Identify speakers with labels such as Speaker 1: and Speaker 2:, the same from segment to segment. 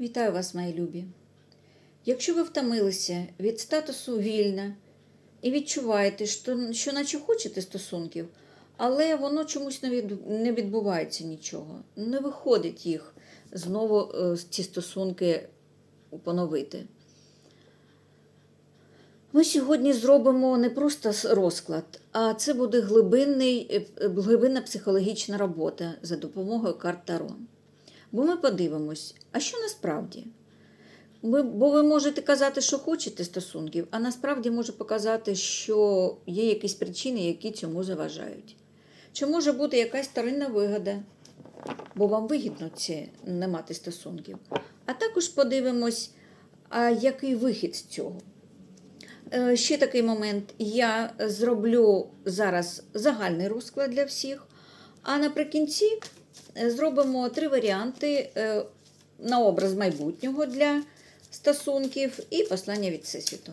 Speaker 1: Вітаю вас, мої любі. Якщо ви втомилися від статусу вільна і відчуваєте, що, що наче хочете стосунків, але воно чомусь не, від, не відбувається нічого, не виходить їх знову е, ці стосунки поновити. Ми сьогодні зробимо не просто розклад, а це буде глибинний, е, глибинна психологічна робота за допомогою карт Таро. Бо ми подивимось, а що насправді? Ви, бо ви можете казати, що хочете стосунків, а насправді може показати, що є якісь причини, які цьому заважають. Чи може бути якась старинна вигода, бо вам вигідно це не мати стосунків. А також подивимось, а який вихід з цього. Е, Ще такий момент. Я зроблю зараз загальний розклад для всіх, а наприкінці зробимо три варіанти е, на образ майбутнього для стосунків і послання від Всесвіту.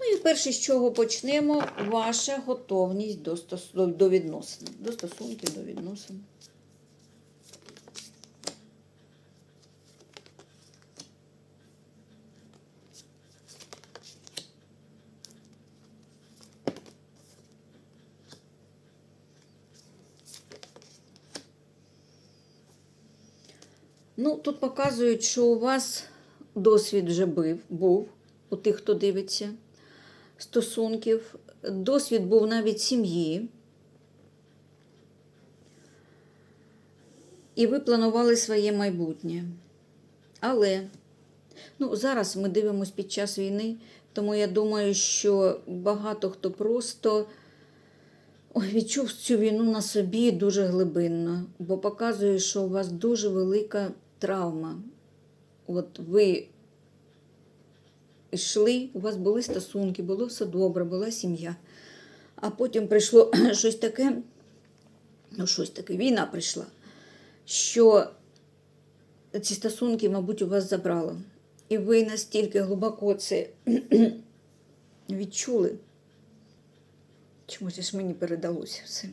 Speaker 1: Ну і перше, з чого почнемо, ваша готовність до, стос... до- до відносин. До стосунків, до відносин. Ну, тут показують, що у вас досвід вже бив, був у тих, хто дивиться стосунків. Досвід був навіть сім'ї. І ви планували своє майбутнє. Але ну, зараз ми дивимося під час війни, тому я думаю, що багато хто просто відчув цю війну на собі дуже глибинно, бо показує, що у вас дуже велика травма. От ви йшли, у вас були стосунки, було все добре, була сім'я. А потім прийшло щось таке, ну, щось таке, війна прийшла, що ці стосунки, мабуть, у вас забрало. І ви настільки глибоко це відчули. Чомусь ж мені передалося все.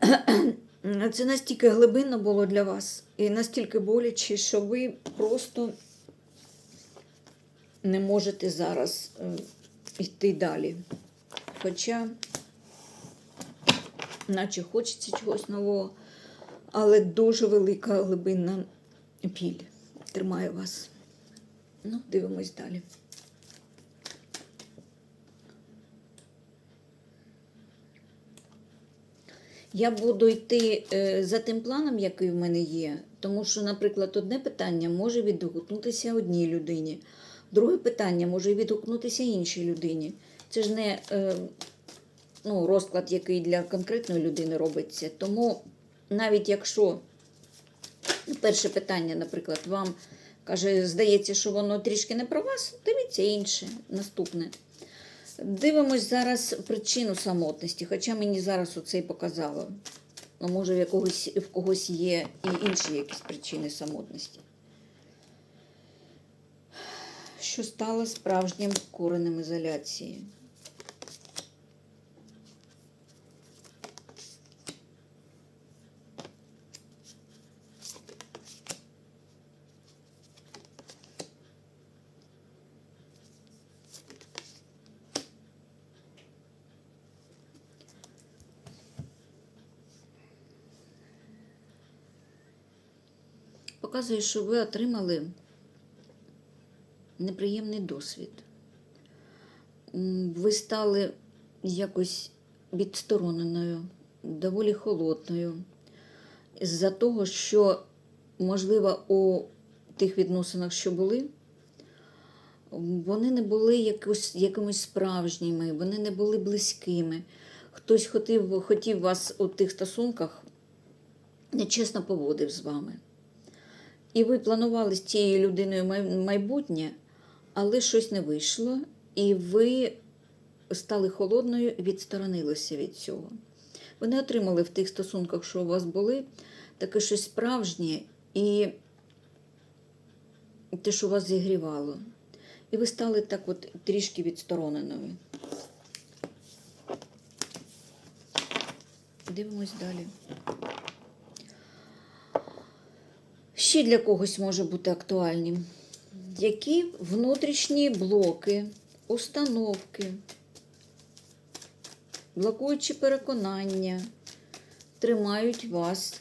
Speaker 1: Це настільки глибинно було для вас і настільки боляче, що ви просто не можете зараз е, йти далі. Хоча, наче хочеться чогось нового, але дуже велика глибинна біль тримає вас. Ну, дивимось далі. Я буду йти е, за тим планом, який в мене є, тому що, наприклад, одне питання може відгукнутися одній людині, друге питання може відгукнутися іншій людині. Це ж не е, ну, розклад, який для конкретної людини робиться. Тому навіть якщо перше питання, наприклад, вам каже, здається, що воно трішки не про вас, дивіться інше, наступне. Дивимось зараз причину самотності, хоча мені зараз оце і показало. Ну, може, в, якогось, в когось є і інші якісь причини самотності. Що стало справжнім коренем ізоляції? Показує, що ви отримали неприємний досвід. Ви стали якось відстороненою, доволі холодною. З-за того, що, можливо, у тих відносинах, що були, вони не були якось, якимось справжніми, вони не були близькими. Хтось хотів, хотів вас у тих стосунках нечесно поводив з вами. І ви планували з цією людиною майбутнє, але щось не вийшло, і ви стали холодною відсторонилися від цього. Ви не отримали в тих стосунках, що у вас були, таке щось справжнє і те, що вас зігрівало. І ви стали так от трішки відстороненою. Дивимось далі. Ще для когось може бути актуальним? Які внутрішні блоки, установки, блокуючі переконання тримають вас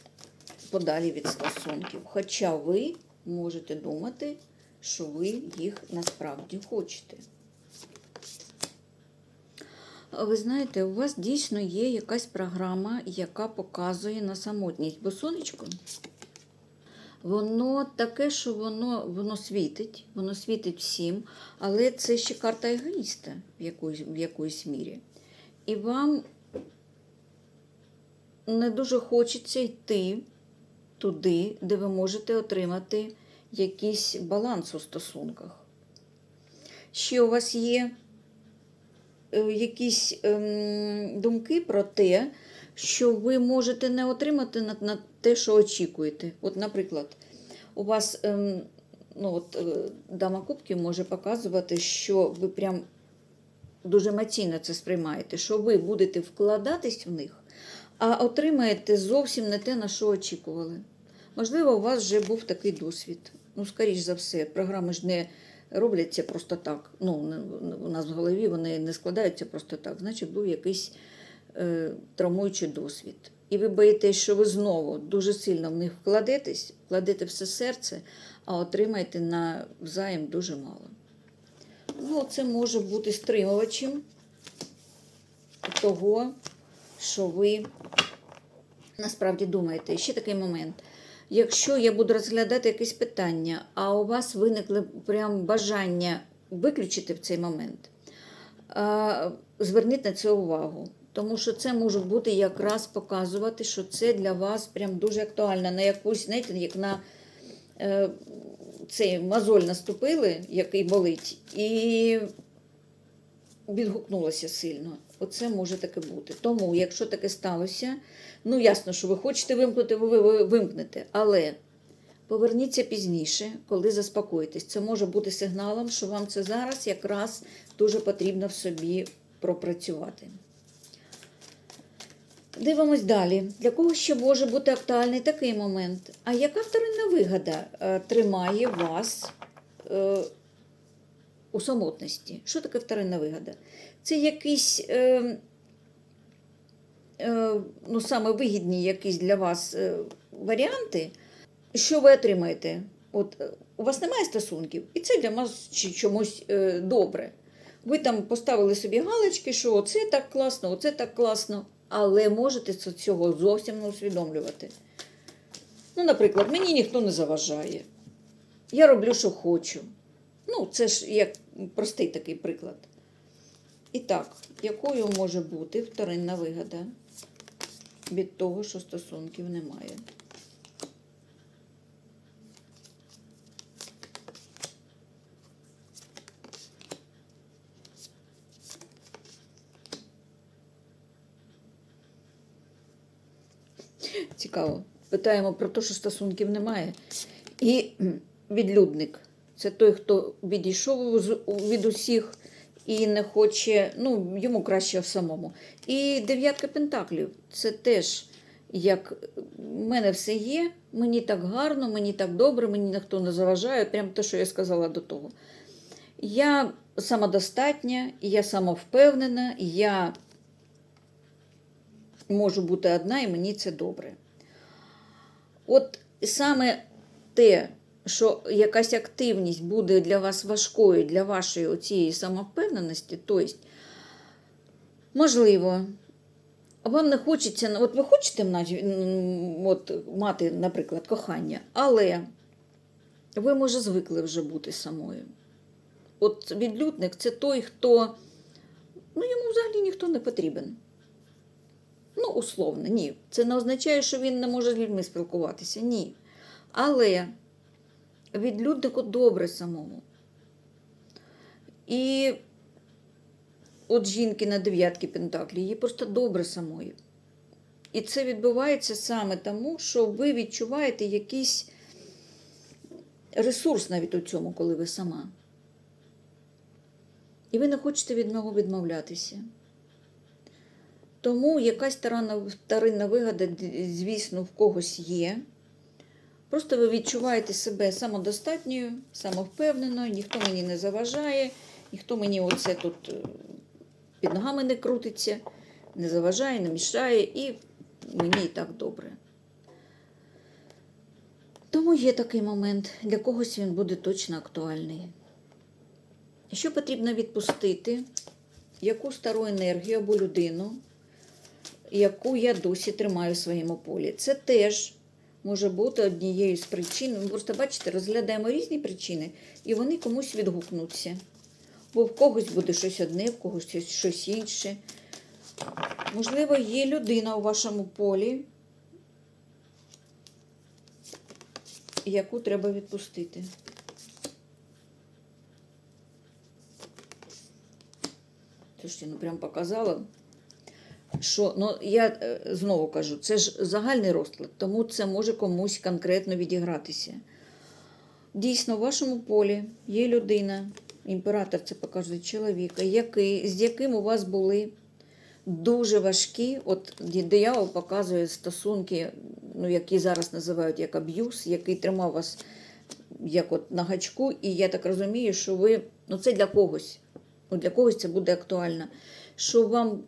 Speaker 1: подалі від стосунків? Хоча ви можете думати, що ви їх насправді хочете. Ви знаєте, у вас дійсно є якась програма, яка показує на самотність. Бо сонечко, воно таке, що воно, воно світить, воно світить всім, але це ще карта егоїста в якоїсь, в якоїсь мірі. І вам не дуже хочеться йти туди, де ви можете отримати якийсь баланс у стосунках. Ще у вас є е, якісь ем, думки про те, що ви можете не отримати на, на те, що очікуєте. От, наприклад, у вас ем, ну, от, е, дама кубків може показувати, що ви прям дуже емоційно це сприймаєте, що ви будете вкладатись в них, а отримаєте зовсім не те, на що очікували. Можливо, у вас вже був такий досвід. Ну, скоріш за все, програми ж не робляться просто так. Ну, у нас в голові вони не складаються просто так. Значить, був якийсь травмуючий досвід. І ви боїтесь, що ви знову дуже сильно в них вкладетесь, вкладете все серце, а отримаєте на взаєм дуже мало. Ну, це може бути стримувачем того, що ви насправді думаєте. І ще такий момент. Якщо я буду розглядати якесь питання, а у вас виникло прям бажання виключити в цей момент, зверніть на це увагу. Тому що це може бути якраз показувати, що це для вас прям дуже актуально. На якусь, знаєте, як на е, цей мозоль наступили, який болить, і відгукнулося сильно. Оце може таке бути. Тому, якщо таке сталося, ну ясно, що ви хочете вимкнути, ви, ви вимкнете, але поверніться пізніше, коли заспокоїтесь. Це може бути сигналом, що вам це зараз якраз дуже потрібно в собі пропрацювати. Дивимось далі. Для кого ще може бути актуальний такий момент? А яка вторинна вигода е, тримає вас е, у самотності? Що таке вторинна вигода? Це якісь е, ну, саме вигідні якісь для вас варіанти, що ви отримаєте? От, у вас немає стосунків, і це для вас чомусь добре. Ви там поставили собі галочки, що оце так класно, оце так класно, але можете цього зовсім не усвідомлювати. Ну, наприклад, мені ніхто не заважає. Я роблю, що хочу. Ну, це ж як простий такий приклад. І так, якою може бути вторинна вигода від того, що стосунків немає? Цікаво. Питаємо про те, що стосунків немає. І відлюдник це той, хто відійшов від усіх і не хоче, ну, йому краще самому. І дев'ятка пентаклів це теж як в мене все є, мені так гарно, мені так добре, мені ніхто не заважає, прямо те, що я сказала до того. Я самодостатня, я самовпевнена, я можу бути одна, і мені це добре. От саме те, що якась активність буде для вас важкою, для вашої оцієї самовпевненості, тобто, можливо, вам не хочеться, от ви хочете от, мати, наприклад, кохання, але ви, може, звикли вже бути самою. От відлюдник це той, хто ну, йому взагалі ніхто не потрібен. Ну, условно, ні. Це не означає, що він не може з людьми спілкуватися. Ні. Але відлюднику добре самому. І от жінки на дев'ятки Пентаклі, їй просто добре самої. І це відбувається саме тому, що ви відчуваєте якийсь ресурс навіть у цьому, коли ви сама. І ви не хочете від нього відмовлятися. Тому якась вторинна вигода, звісно, в когось є. Просто ви відчуваєте себе самодостатньою, самовпевненою, ніхто мені не заважає, ніхто мені оце тут е, під ногами не крутиться, не заважає, не мішає, і мені і так добре. Тому є такий момент, для когось він буде точно актуальний. Що потрібно відпустити? Яку стару енергію або людину, яку я досі тримаю в своєму полі? Це теж може бути однією з причин. Ми просто бачите, розглядаємо різні причини, і вони комусь відгукнуться. Бо в когось буде щось одне, в когось щось- інше. Можливо, є людина у вашому полі, яку треба відпустити. Слушайте, ну прям показала. Що, ну я е, знову кажу, це ж загальний розклад, тому це може комусь конкретно відігратися. Дійсно, в вашому полі є людина, імператор це показує чоловіка, який, з яким у вас були дуже важкі, от диявол показує стосунки, ну, які зараз називають як аб'юз, який тримав вас як от на гачку, і я так розумію, що ви, ну це для когось, ну, для когось це буде актуально, що вам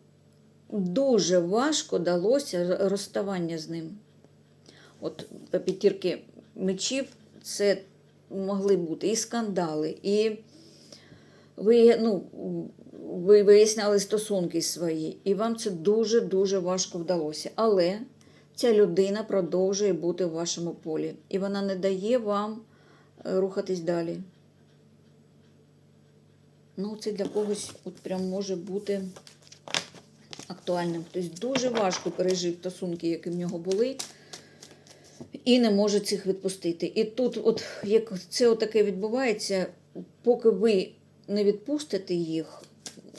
Speaker 1: дуже важко далося розставання з ним. От п'ятірки мечів це могли бути і скандали, і ви, ну, ви виясняли стосунки свої, і вам це дуже-дуже важко вдалося. Але ця людина продовжує бути в вашому полі, і вона не дає вам е, рухатись далі. Ну, це для когось от прям може бути актуальним. Хтось дуже важко пережив стосунки, які в нього були, і не може цих відпустити. І тут, от як це отаке відбувається, поки ви не відпустите їх,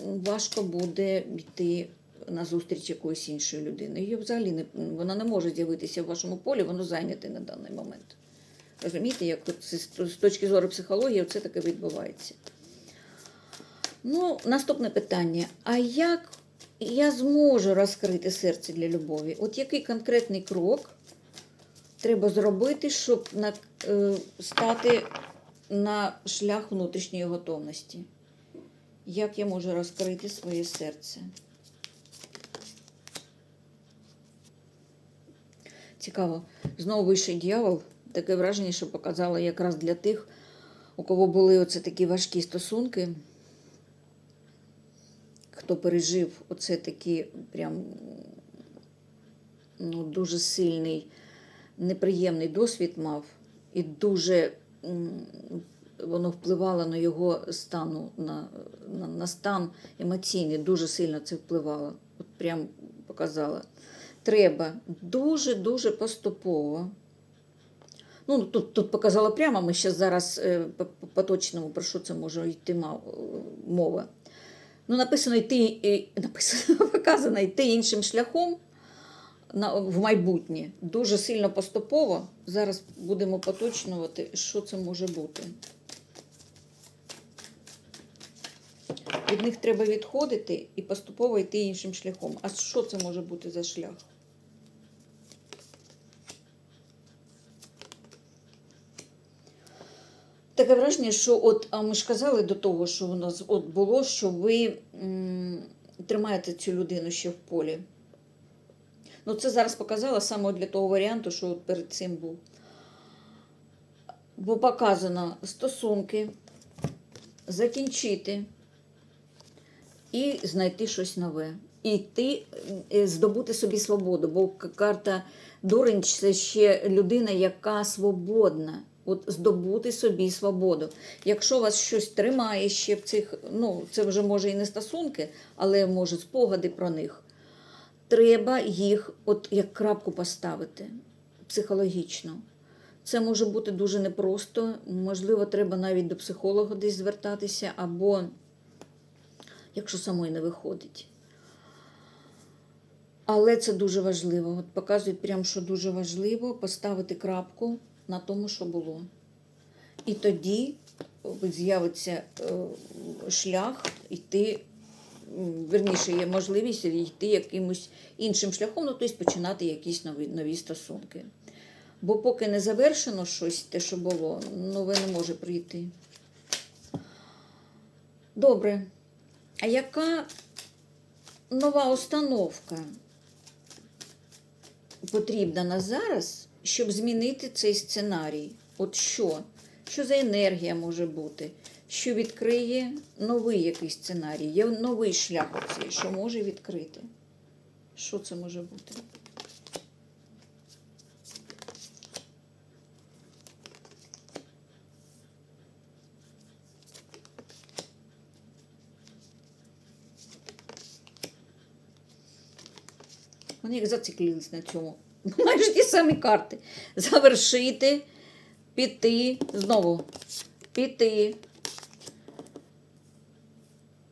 Speaker 1: важко буде йти на зустріч якоїсь іншої людини. Її взагалі не, вона не може з'явитися в вашому полі, воно зайняте на даний момент. Розумієте, як це з точки зору психології це таке відбувається. Ну, наступне питання. А як я зможу розкрити серце для любові? От який конкретний крок треба зробити, щоб на, е, стати на шлях внутрішньої готовності? Як я можу розкрити своє серце? Цікаво. Знову вищий дьявол. Таке враження, що показала якраз для тих, у кого були оце такі важкі стосунки, хто пережив оце такий прям ну, дуже сильний, неприємний досвід мав, і дуже воно впливало на його стану, на, на, на стан емоційний, дуже сильно це впливало. От прям показала. Треба дуже-дуже поступово. Ну, тут, тут показала прямо, ми ще зараз е, по- по- по-точному про що це може йти мова. Ну, написано йти, написано, показано йти іншим шляхом на, в майбутнє. Дуже сильно поступово. Зараз будемо поточнювати, що це може бути. Від них треба відходити і поступово йти іншим шляхом. А що це може бути за шлях? Таке враження, що от, ми ж казали до того, що воно з- от було, що ви м, тримаєте цю людину ще в полі. Ну, це зараз показала саме для того варіанту, що от перед цим був. Бо показано стосунки, закінчити і знайти щось нове. І йти, е, здобути собі свободу. Бо карта Дурень це ще людина, яка свободна. От здобути собі свободу. Якщо вас щось тримає ще в цих, ну це вже може і не стосунки, але може спогади про них. Треба їх, от як крапку поставити психологічно. Це може бути дуже непросто. Можливо, треба навіть до психолога десь звертатися, або якщо самої не виходить. Але це дуже важливо. От показують прямо, що дуже важливо поставити крапку на тому, що було. І тоді е, з'явиться е, шлях йти, верніше, є можливість йти якимось іншим шляхом, ну, тобто починати якісь нові, нові стосунки. Бо поки не завершено щось, те, що було, нове не може прийти. Добре. А яка нова установка потрібна на зараз, щоб змінити цей сценарій? От що? Що за енергія може бути? Що відкриє новий якийсь сценарій? Є новий шлях оцей, що може відкрити? Що це може бути? Вони як зациклились на цьому. Майже ті самі карти. Завершити, піти, знову піти.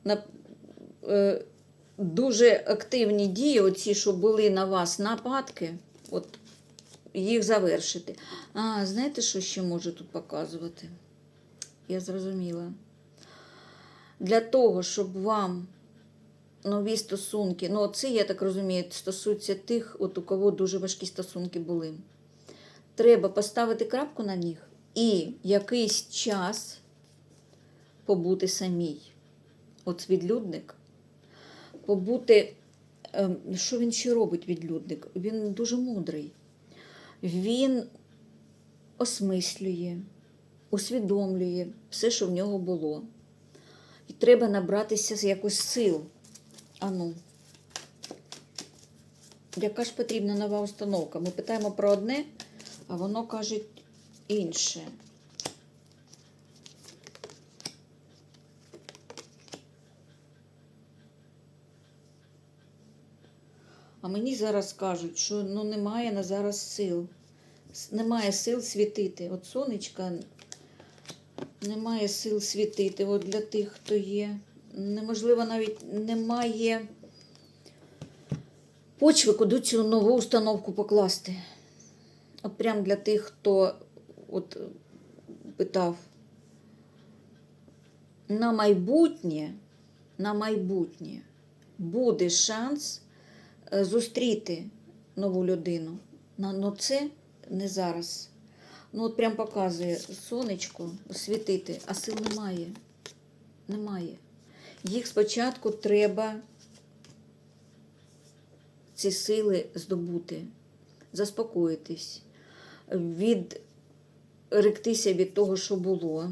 Speaker 1: На, е, дуже активні дії, оці, що були на вас нападки, от їх завершити. А, знаєте, що ще може тут показувати? Я зрозуміла. Для того, щоб вам нові стосунки, ну це, я так розумію, стосується тих, от у кого дуже важкі стосунки були. Треба поставити крапку на них і якийсь час побути самій. От відлюдник, побути. ем, Що він ще робить, відлюдник? Він дуже мудрий. Він осмислює, усвідомлює все, що в нього було. І треба набратися з якось сил. Ану. Яка ж потрібна нова установка? Ми питаємо про одне, а воно каже інше. А мені зараз кажуть, що ну, немає на зараз сил. Немає сил світити. От сонечка немає сил світити. От для тих, хто є. Неможливо, навіть немає почви, куди цю нову установку покласти. От прям для тих, хто от питав. На майбутнє, на майбутнє буде шанс е, зустріти нову людину. Ну це не зараз. Ну, от прям показує сонечко світити, а сил немає. Немає. Їх спочатку треба ці сили здобути, заспокоїтись, відректися від того, що було.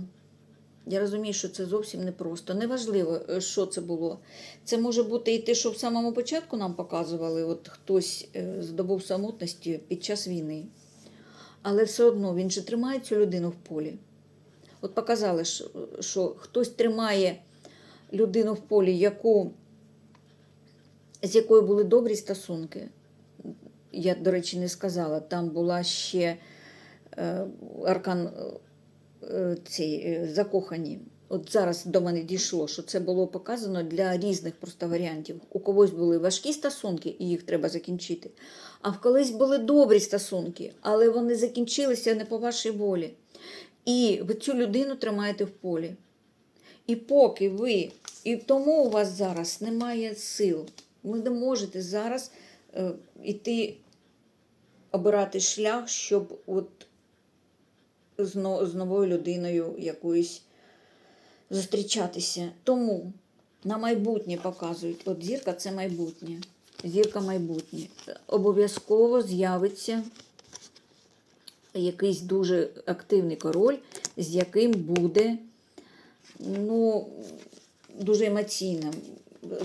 Speaker 1: Я розумію, що це зовсім непросто. Неважливо, е, що це було. Це може бути і те, що в самому початку нам показували, от хтось е, здобув самотності під час війни. Але все одно він же тримає цю людину в полі. От показали, що, що хтось тримає людину в полі, яку, з якою були добрі стосунки. Я, до речі, не сказала. Там була ще е, аркан е, цей, е, закохані. От зараз до мене дійшло, що це було показано для різних просто варіантів. У когось були важкі стосунки, і їх треба закінчити. А в колись були добрі стосунки, але вони закінчилися не по вашій волі. І ви цю людину тримаєте в полі. І поки ви, і тому у вас зараз немає сил, ви не можете зараз е, іти обирати шлях, щоб от з новою людиною якоюсь зустрічатися. Тому на майбутнє показують. От зірка це майбутнє. Зірка майбутнє. Обов'язково з'явиться якийсь дуже активний король, з яким буде ну, дуже емоційна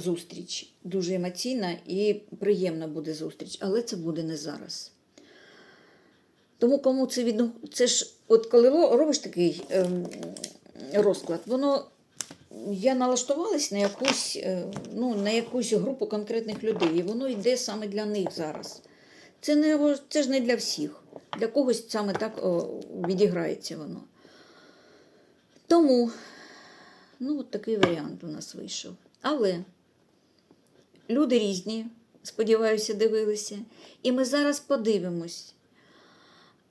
Speaker 1: зустріч. Дуже емоційна і приємна буде зустріч, але це буде не зараз. Тому кому це відно... Це ж, от коли робиш такий ем, розклад, воно я налаштувалась на якусь, е, ну, на якусь групу конкретних людей, і воно йде саме для них зараз. Це, не, це ж не для всіх. Для когось саме так о, відіграється воно. Тому, ну, от такий варіант у нас вийшов. Але люди різні, сподіваюся, дивилися. І ми зараз подивимось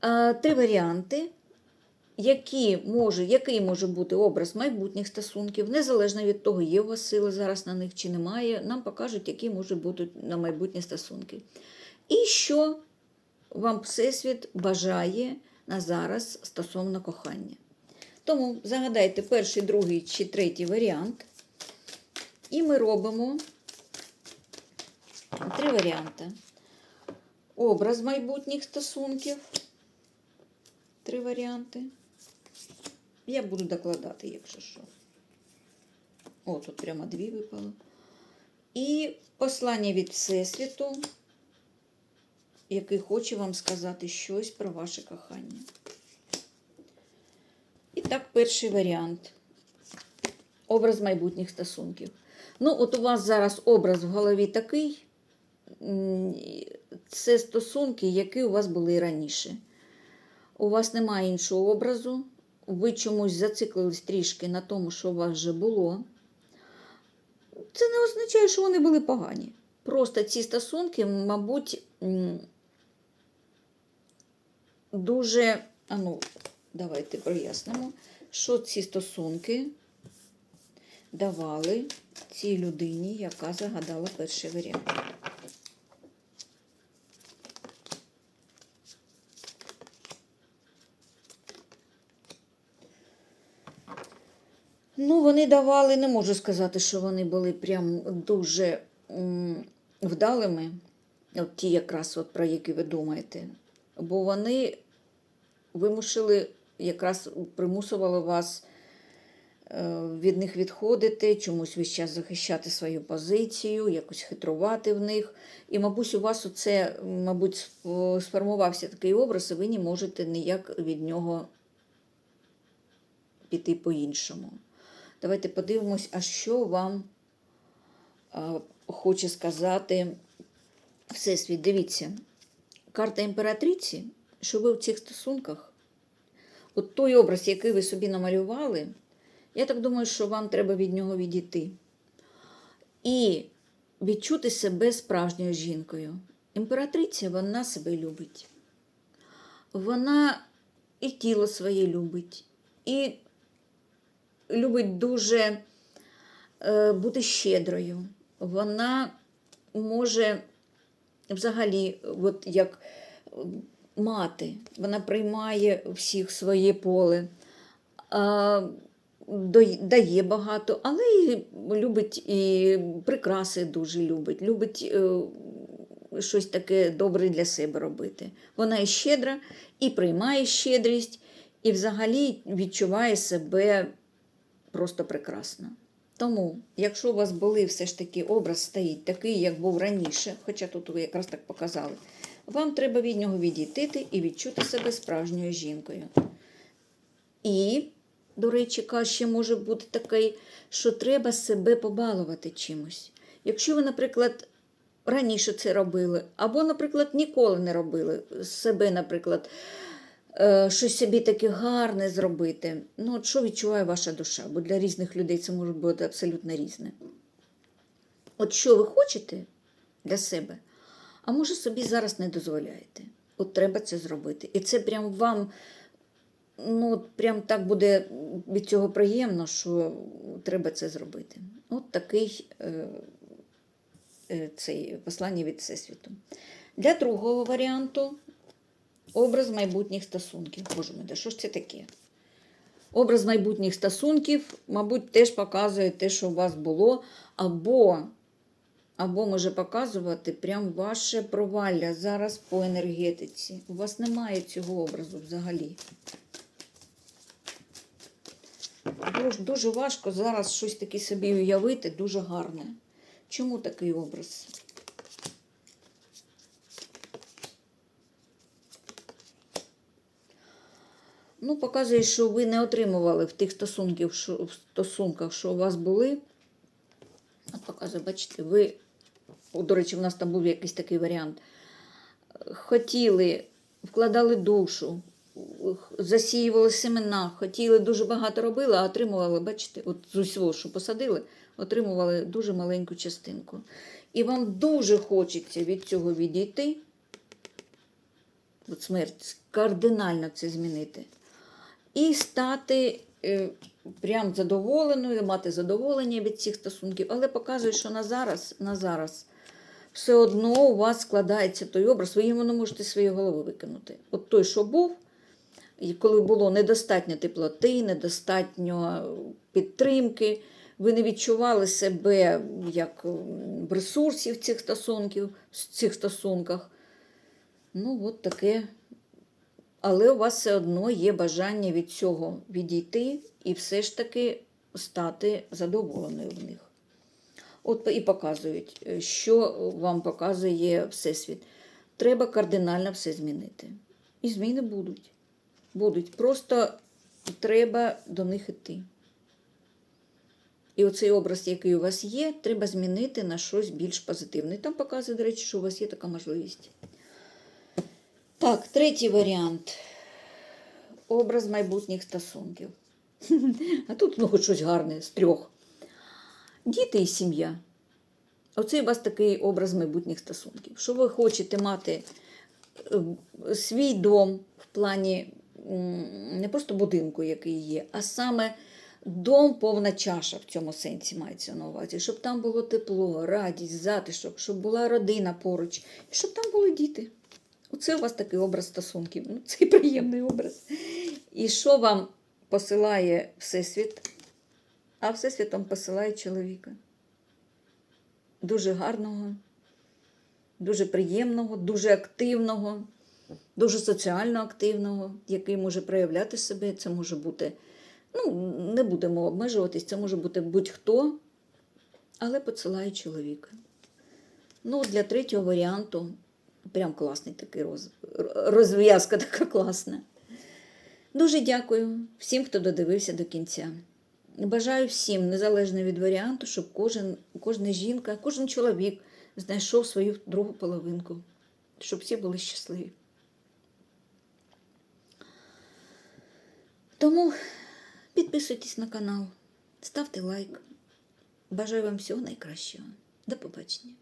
Speaker 1: е, три варіанти, які може, який може бути образ майбутніх стосунків, незалежно від того, є у вас сили зараз на них чи немає, нам покажуть, які можуть бути на майбутні стосунки. І що вам Всесвіт бажає на зараз стосовно кохання. Тому загадайте перший, другий чи третій варіант. І ми робимо три варіанти. Образ майбутніх стосунків. Три варіанти. Я буду докладати, якщо що. О, тут прямо дві випало. І послання від Всесвіту, який хоче вам сказати щось про ваше кохання. І так, перший варіант. Образ майбутніх стосунків. Ну, от у вас зараз образ в голові такий. Це стосунки, які у вас були раніше. У вас немає іншого образу. Ви чомусь зациклились трішки на тому, що у вас вже було. Це не означає, що вони були погані. Просто ці стосунки, мабуть, дуже. А ну, давайте прояснимо, що ці стосунки давали цій людині, яка загадала перший варіант. Ну, вони давали, не можу сказати, що вони були прям дуже вдалими, от ті якраз, от, про які ви думаєте. Бо вони вимушили, якраз примусували вас е, від них відходити, чомусь весь час захищати свою позицію, якось хитрувати в них. І, мабуть, у вас оце, мабуть, сформувався такий образ, і ви не можете ніяк від нього піти по-іншому. Давайте подивимось, а що вам хоче сказати Всесвіт. Дивіться, карта імператриці, що ви в цих стосунках, от той образ, який ви собі намалювали, я так думаю, що вам треба від нього відійти. І відчути себе справжньою жінкою. Імператриця, вона себе любить. Вона і тіло своє любить, і любить дуже е, бути щедрою. Вона може взагалі, от як мати, вона приймає всіх своє поле, дає багато, але і любить і прикраси дуже любить, любить е, щось таке добре для себе робити. Вона і щедра, і приймає щедрість, і взагалі відчуває себе просто прекрасно. Тому, якщо у вас були все ж таки образ стоїть такий, як був раніше, хоча тут ви якраз так показали, вам треба від нього відійти і відчути себе справжньою жінкою. І, до речі, ще може бути такий, що треба себе побалувати чимось. Якщо ви, наприклад, раніше це робили, або, наприклад, ніколи не робили себе, наприклад, е, щось собі таке гарне зробити. Ну, от що відчуває ваша душа? Бо для різних людей це може бути абсолютно різне. От що ви хочете для себе, а може собі зараз не дозволяєте. От треба це зробити. І це прям вам, ну, прям так буде від цього приємно, що треба це зробити. От такий е, е, цей послання від Всесвіту. Для другого варіанту образ майбутніх стосунків. Боже мій, що ж це таке? Образ майбутніх стосунків, мабуть, теж показує те, що у вас було, або, або може показувати прям ваше провалля зараз по енергетиці. У вас немає цього образу взагалі. Дуже, важко зараз щось таке собі уявити, дуже гарне. Чому такий образ? Ну, показує, що ви не отримували в тих стосунків, що, в стосунках, що у вас були. От показує, бачите, ви, до речі, в нас там був якийсь такий варіант. Хотіли, вкладали душу, засіювали семена, хотіли дуже багато робили, а отримували, бачите, от з усього, що посадили, отримували дуже маленьку частинку. І вам дуже хочеться від цього відійти. От смерть кардинально це змінити. І стати е, прям задоволеною, мати задоволення від цих стосунків, але показує, що на зараз, на зараз все одно у вас складається той образ, ви його не можете з своєї голови викинути. От той, що був, і коли було недостатньо теплоти, недостатньо підтримки, ви не відчували себе як в ресурсі в цих стосунків, в цих стосунках. Ну, от таке. Але у вас все одно є бажання від цього відійти і все ж таки стати задоволеною в них. От і показують, е, що вам показує Всесвіт. Треба кардинально все змінити. І зміни будуть. Будуть. Просто треба до них іти. І оцей образ, який у вас є, треба змінити на щось більш позитивне. І там показує, до речі, що у вас є така можливість. Так, третій варіант. Образ майбутніх стосунків. А тут ну, хоч щось гарне з трьох. Діти і сім'я. Оце у вас такий образ майбутніх стосунків. Що ви хочете мати е, свій дом в плані не просто будинку, який є, а саме дом повна чаша в цьому сенсі мається на увазі, щоб там було тепло, радість, затишок, щоб була родина поруч, і щоб там були діти. Оце у вас такий образ стосунків. Ну, це приємний образ. І що вам посилає Всесвіт? А Всесвіт вам посилає чоловіка. Дуже гарного, дуже приємного, дуже активного, дуже соціально активного, який може проявляти себе. Це може бути, ну, не будемо обмежуватись, це може бути будь-хто, але посилає чоловіка. Ну, для третього варіанту прям класний такий роз... розв'язка така класна. Дуже дякую всім, хто додивився до кінця. Бажаю всім, незалежно від варіанту, щоб кожен, кожна жінка, кожен чоловік знайшов свою другу половинку, щоб всі були щасливі. Тому підписуйтесь на канал, ставте лайк. Бажаю вам всього найкращого. До побачення.